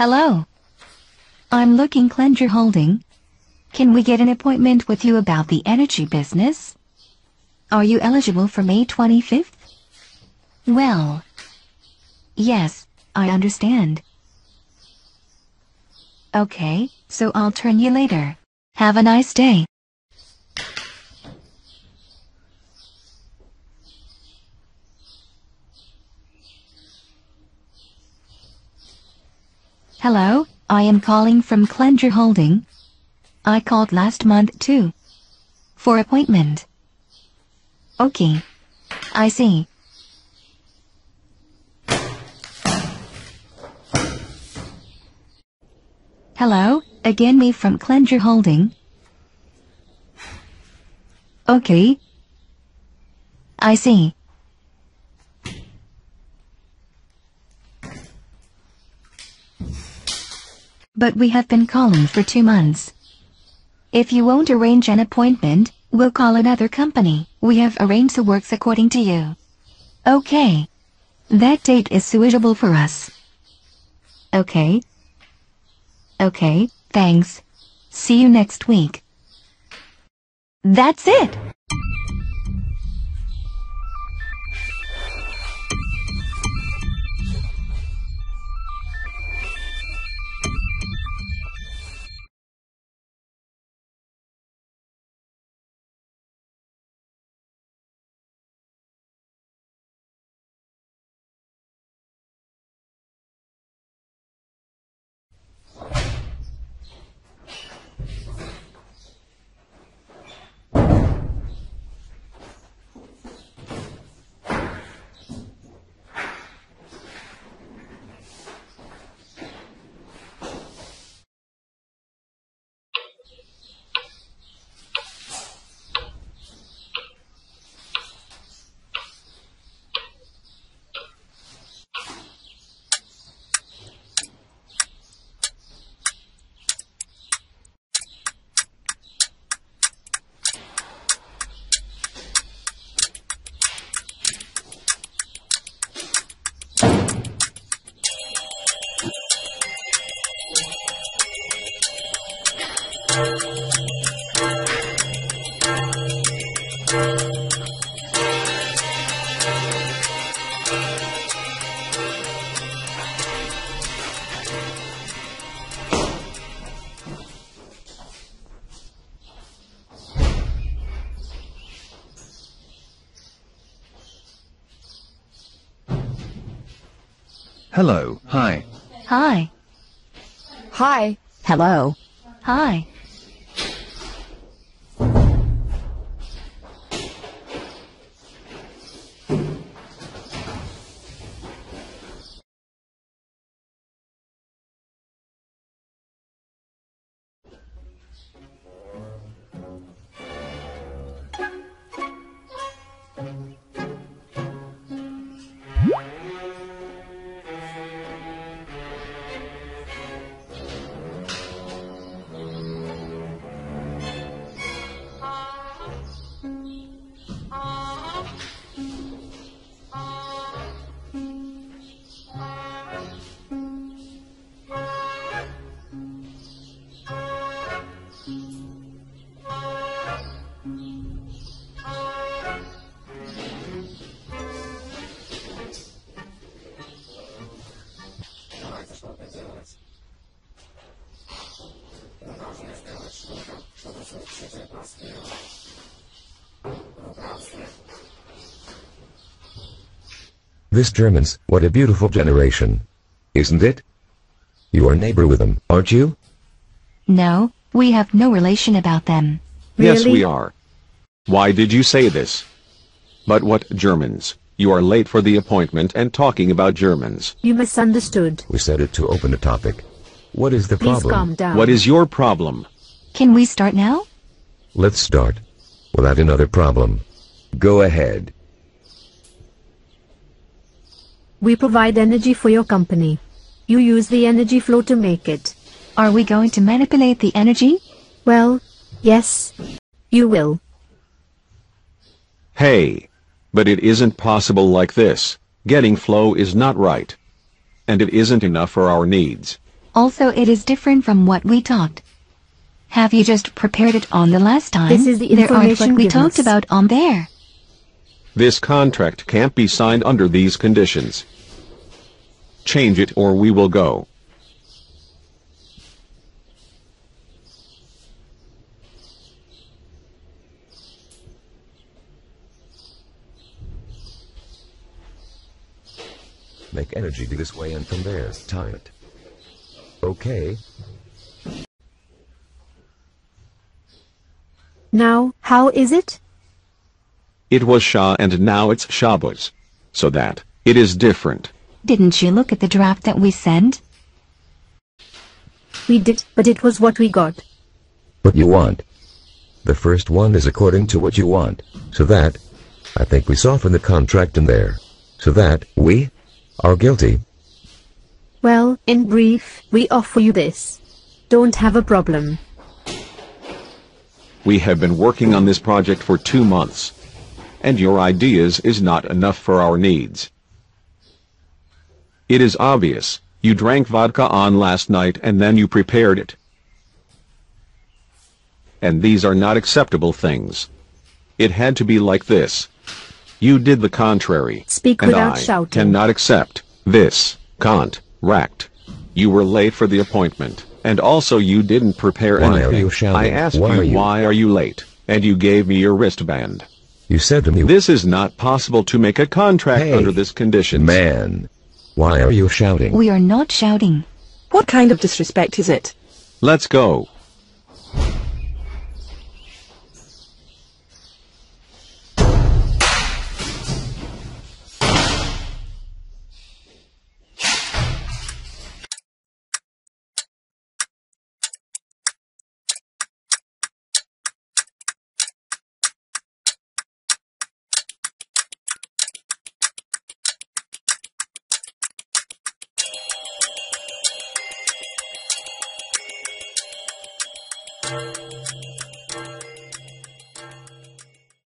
Hello. I'm looking Clenger Holding. Can we get an appointment with you about the energy business? Are you eligible for May 25th? Well, yes, I understand. Okay, so I'll turn you later. Have a nice day. Hello, I am calling from Clenger Holding. I called last month too. For appointment. Okay. I see. Hello, again me from Clenger Holding. Okay. I see. But we have been calling for two months. If you won't arrange an appointment, we'll call another company. We have arranged the works according to you. Okay. That date is suitable for us. Okay. Okay, thanks. See you next week. That's it! Hello, hi. Hi. Hi. Hello. Hi. This Germans, what a beautiful generation. Isn't it? You are neighbor with them, aren't you? No, we have no relation about them. Really? Yes, we are. Why did you say this? But what Germans? You are late for the appointment and talking about Germans. You misunderstood. We said it to open a topic. What is the Please problem? calm down. What is your problem? Can we start now? Let's start. Without another problem. Go ahead. We provide energy for your company. You use the energy flow to make it. Are we going to manipulate the energy? Well, yes. You will. Hey. But it isn't possible like this. Getting flow is not right. And it isn't enough for our needs. Also it is different from what we talked. Have you just prepared it on the last time? This is the there aren't what information we given talked us. about on there. This contract can't be signed under these conditions. Change it or we will go. Make energy be this way and from there, time it. Okay, Now, how is it? It was Shah and now it's Shabbos. So that, it is different. Didn't you look at the draft that we sent? We did, but it was what we got. what you want. The first one is according to what you want. So that, I think we soften the contract in there. So that, we are guilty. Well, in brief, we offer you this. Don't have a problem. We have been working on this project for two months. And your ideas is not enough for our needs. It is obvious. You drank vodka on last night and then you prepared it. And these are not acceptable things. It had to be like this. You did the contrary. Speak and without I shouting. cannot accept this contract. You were late for the appointment, and also you didn't prepare Why are anything. you shouting? I asked Why you are you- why are you late, and you gave me your wristband. You said to me, This is not possible to make a contract Hey, under this condition. man, why are you shouting? We are not shouting. What kind of disrespect is it? Let's go.